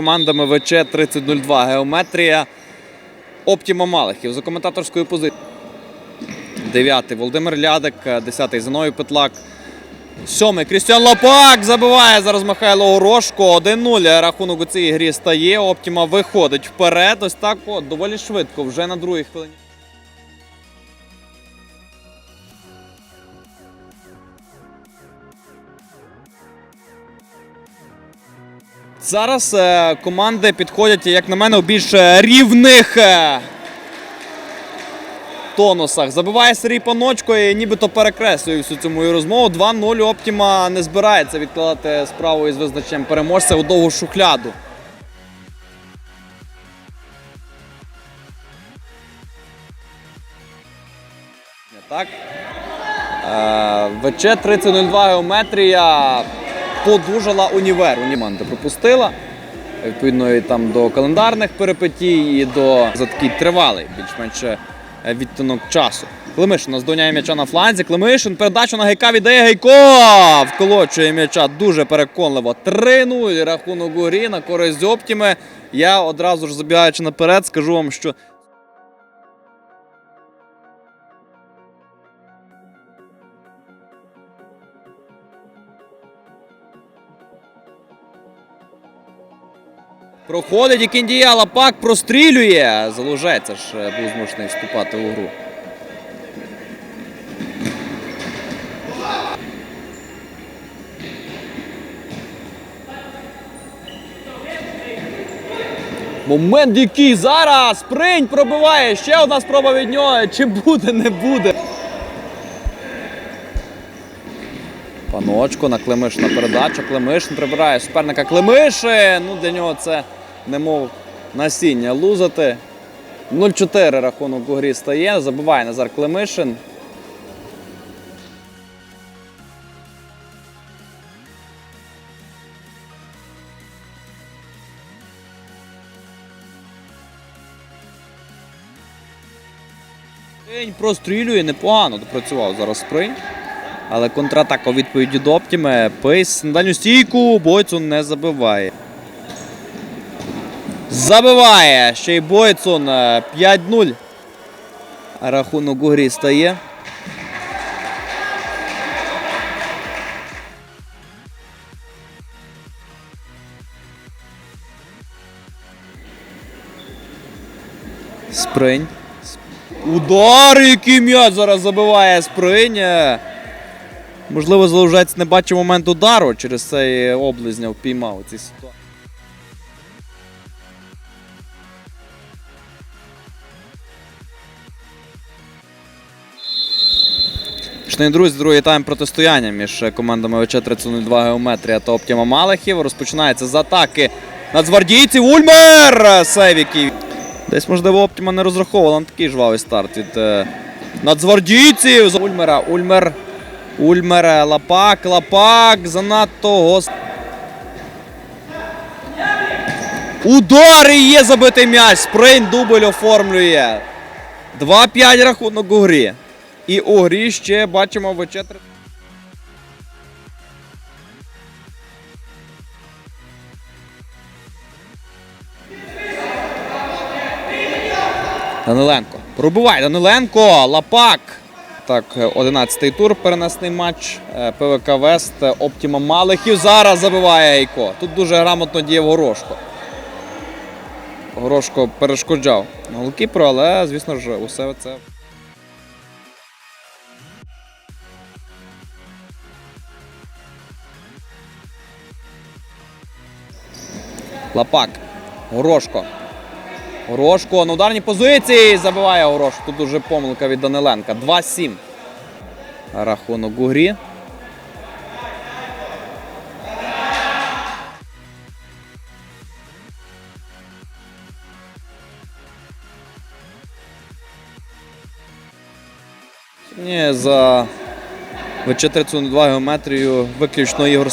командами ВЧ 3002 Геометрія Оптіма Малихів за коментаторською позицією. Дев'ятий Володимир Лядик, десятий Зіною Петлак. Сьомий Крістіан Лопак забиває зараз Михайло Горошко. 1-0 рахунок у цій грі стає. Оптіма виходить вперед. Ось так от, доволі швидко, вже на другій хвилині. Зараз е, команди підходять, як на мене, у більш е, рівних е, тонусах. Забиває Сергій Паночко і нібито перекреслює всю цю мою розмову. 2-0 Оптіма не збирається відкладати справу із визначенням переможця у довгу шухляду. Так. ВЧ 3002 геометрія подужала універ. Уніманта пропустила. Відповідно, і там до календарних перипетій, і до за такий тривалий, більш-менш е, відтинок часу. Климишин наздоняє м'яча на фланзі. Климишин передачу на Гайка віддає Гайко. Вколочує м'яча дуже переконливо. 3-0 рахунок у грі на користь Оптіми. Я одразу ж забігаючи наперед, скажу вам, що Проходить і Кіндія Лапак прострілює. Залужець ж е, був змушений вступати у гру. Момент який зараз! Спринь пробиває. Ще одна спроба від нього. Чи буде, не буде. Паночко на Климишина передача. Климишин прибирає суперника Климишин. Ну, для нього це немов насіння лузати. 0-4 рахунок у грі стає. Забиває Назар Климишин. Спринь прострілює непогано. Допрацював зараз спринь. Але контратака у відповіді до Оптіме. Пейс на дальню стійку. Бойцун не забиває. Забиває ще й Бойцун. Е, 5-0. Рахунок у грі стає. Спринь. Удар, який м'яч зараз забиває спринь. Е, Можливо, Залужець не бачив момент удару через цей облизня впіймав у цій ситуації. Шановні друзі, другий тайм протистояння між командами ВЧ 3002 Геометрія та Оптіма Малахів. Розпочинається з атаки нацгвардійців. Ульмер! Сейвіків. Десь, можливо, Оптіма не розраховувала на такий жвавий старт від е, нацгвардійців. Ульмера. Ульмер. Ульмер. е, Лапак. Лапак. Занадто гост. Удар і є забитий м'яч. Спринт дубль оформлює. 2-5 рахунок у грі. І у грі ще бачимо ВЧ 3. Даниленко. Пробиває Даниленко. Лапак. Так, 11-й тур перенесний матч. Е, ПВК Вест. е, Оптіма Малихів. Зараз забиває Айко. Тут дуже грамотно діяв Горошко. Горошко перешкоджав голкіперу, але, звісно ж, усе це. Лапак. Горошко. Горошко на ударній позиції забиває Горошко. Тут дуже помилка від Даниленка. 2-7. Рахунок у грі. За В402 геометрію виключно Ігор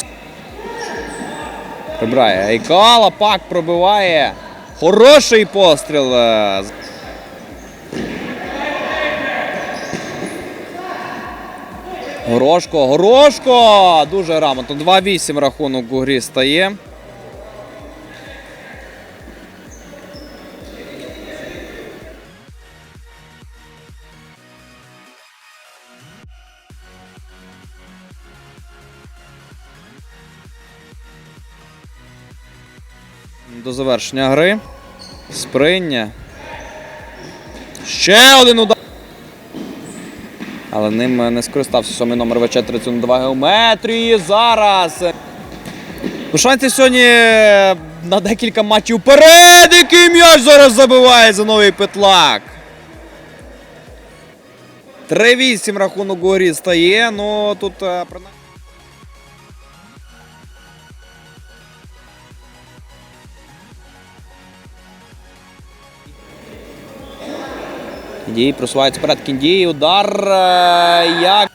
Прибирає. Айкала, пак пробиває. Хороший постріл. е, Горошко, Горошко! Дуже грамотно. 2-8 рахунок у грі стає. До завершення гри. Сприння. Ще один удар. Але ним не скористався сьомий номер ВЧ 32 геометрії. Зараз. Ну, шансів сьогодні на декілька матчів вперед. Який м'яч зараз забиває за новий петлак. 3-8 рахунок у грі стає. Ну тут е, принаймні. Кіндій просувається вперед. Кіндії. удар. е, Як